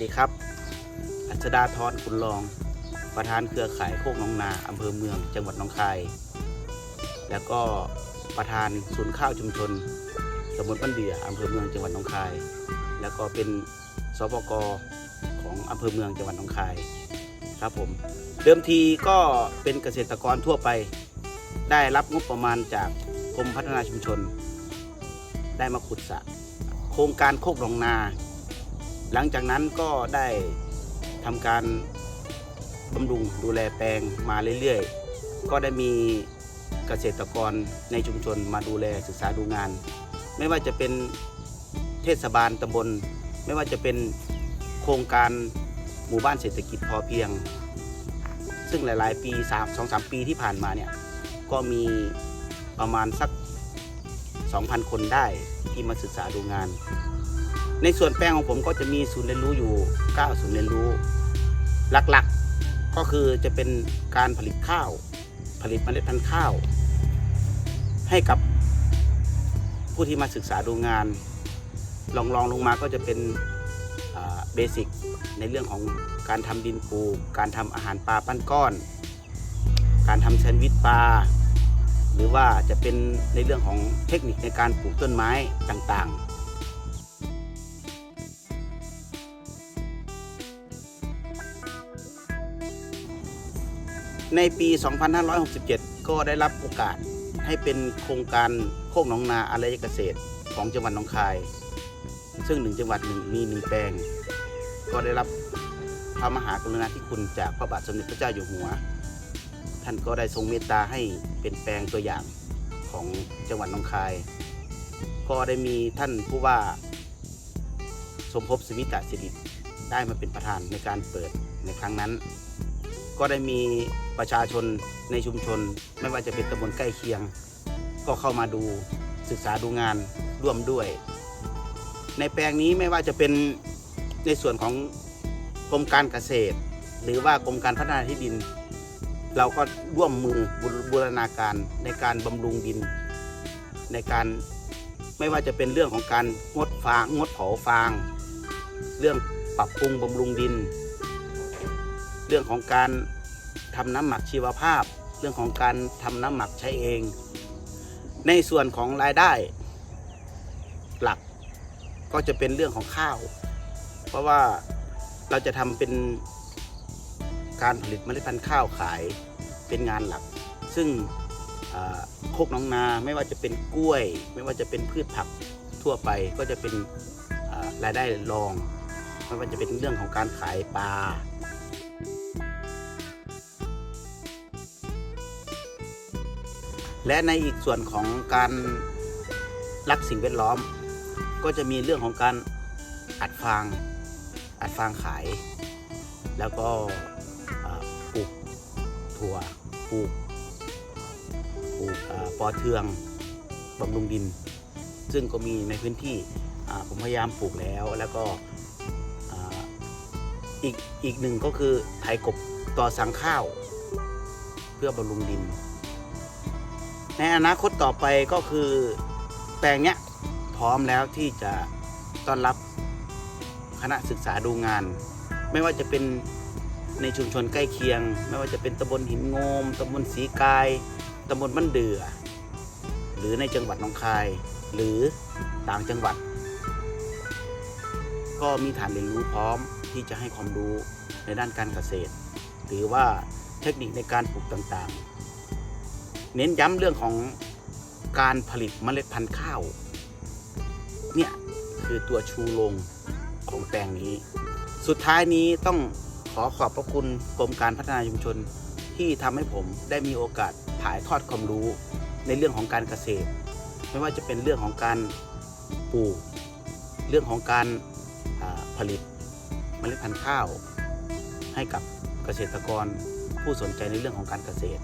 วัสดีครับ อัศดาธรคุณรอง ประธานเครือข่ายโคกหน้องนาอำเภอเมืองจังหวัดหนองคาย แล้วก็ประธานศูนย์ข้าวชุมชนตำบลบ้านเดืออำเภอเมืองจังหวัดหนองคาย แล้วก็เป็นสปกของอำเภอเมืองจังหวัดหนองคายครับผมเดิมทีก็เป็นเกษตรกรทั่วไป ได้รับงบประมาณจากกรมพัฒนาชุมชน ได้มาขุดสระโครงการโคกหนองนา หลังจากนั้นก็ได้ทำการบำรุงดูแลแปลงมาเรื่อยๆ ก็ได้มีเกษตรกรในชุมชนมาดูแลศึกษาดูงาน ไม่ว่าจะเป็นเทศบาลตำบล ไม่ว่าจะเป็นโครงการหมู่บ้านเศรษฐกิจพอเพียง ซึ่งหลายๆ ปี3 2 3 ปีที่ผ่านมาเนี่ย ก็มีประมาณสัก 2,000 คนได้ที่มาศึกษาดูงาน ในส่วนแปลงของผมก็จะมีศูนย์เรียนรู้อยู่9ศูนย์เรียนรู้ หลักๆก็คือจะเป็นการผลิตข้าว ผลิตเมล็ดพันธุ์ข้าว ให้กับผู้ที่มาศึกษาดูงานลองลองลงมาก็จะเป็นเบสิกในเรื่องของการทำดินปลูก การทำอาหารปลาปั้นก้อน การทำแซนด์วิชปลา หรือว่าจะเป็นในเรื่องของเทคนิคในการปลูกต้นไม้ต่างๆ ในปี 2567 ก็ได้รับโอกาสให้เป็นโครงการโคกหนองนาอารยเกษตรของจังหวัดหนองคาย ซึ่งหนึ่งจังหวัดหนึ่งมีหนึ่งแปลง ก็ได้รับพระมหากรุณาธิคุณจากพระบาทสมเด็จพระเจ้าอยู่หัว ท่านก็ได้ทรงเมตตาให้เป็นแปลงตัวอย่างของจังหวัดหนองคาย ก็ได้มีท่านผู้ว่าสมภพสมิตะสิริได้มาเป็นประธานในการเปิดในครั้งนั้น ก็ได้มี ประชาชนในชุมชน ไม่ว่าจะเป็นตำบลใกล้เคียง ก็เข้ามาดูศึกษาดูงานร่วมด้วย ในแปลงนี้ไม่ว่าจะเป็นในส่วนของกรมการเกษตร หรือว่ากรมการพัฒนาที่ดิน เราก็ร่วมมือบูรณาการในการบำรุงดิน ในการไม่ว่าจะเป็นเรื่องของการงดฟางงดเผาฟาง เรื่องปรับปรุงบำรุงดิน เรื่องของการ ทำน้ำหมักชีวภาพ เรื่องของการทำน้ำหมักใช้เอง ในส่วนของรายได้หลักก็จะเป็นเรื่องของข้าว เพราะว่าเราจะทำเป็นการผลิตเมล็ดพันธุ์ข้าวขายเป็นงานหลัก ซึ่งโคกน้องนาไม่ว่าจะเป็นกล้วย ไม่ว่าจะเป็นพืชผักทั่วไปก็จะเป็นรายได้รองไม่ว่าจะเป็นเรื่องของการขายปลา และในอีกส่วนของการรักสิ่งแวดล้อม ก็จะมีเรื่องของการอัดฟางอัดฟางขาย แล้วก็ปลูกถั่วปลูกปลูกปอเทืองบำรุงดิน ซึ่งก็มีในพื้นที่ผมพยายามปลูกแล้วแล้วก็อีกอีกหนึ่งก็คือไถกบต่อสังข้าว เพื่อบำรุงดิน ในอนาคตต่อไปก็คือแปลงเนี้ยพร้อมแล้วที่จะต้อนรับคณะศึกษาดูงาน ไม่ว่าจะเป็นในชุมชนใกล้เคียง ไม่ว่าจะเป็นตำบลหินงมตำบลสีกายตำบลบ้านเดือ หรือในจังหวัดหนองคาย หรือต่างจังหวัด ก็มีฐานเรียนรู้พร้อมที่จะให้ความรู้ในด้านการเกษตร หรือว่าเทคนิคในการปลูกต่างๆ เน้นย้ำเรื่องของการผลิตเมล็ดพันธุ์ข้าว เนี่ยคือตัวชูโรงของแปลงนี้ สุดท้ายนี้ต้องขอขอบพระคุณกรมการพัฒนาชุมชนที่ทำให้ผมได้มีโอกาสถ่ายทอดความรู้ในเรื่องของการเกษตร ไม่ว่าจะเป็นเรื่องของการปลูก เรื่องของการผลิตเมล็ดพันธุ์ข้าว ให้กับเกษตรกรผู้สนใจในเรื่องของการเกษตร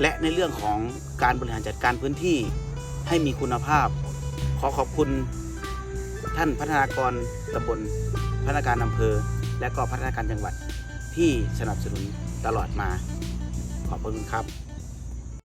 และในเรื่องของการบริหารจัดการพื้นที่ให้มีคุณภาพ ขอขอบคุณท่านพัฒนากรตำบลพัฒนาการอำเภอ และก็พัฒนาการจังหวัดที่สนับสนุนตลอดมา ขอบคุณครับ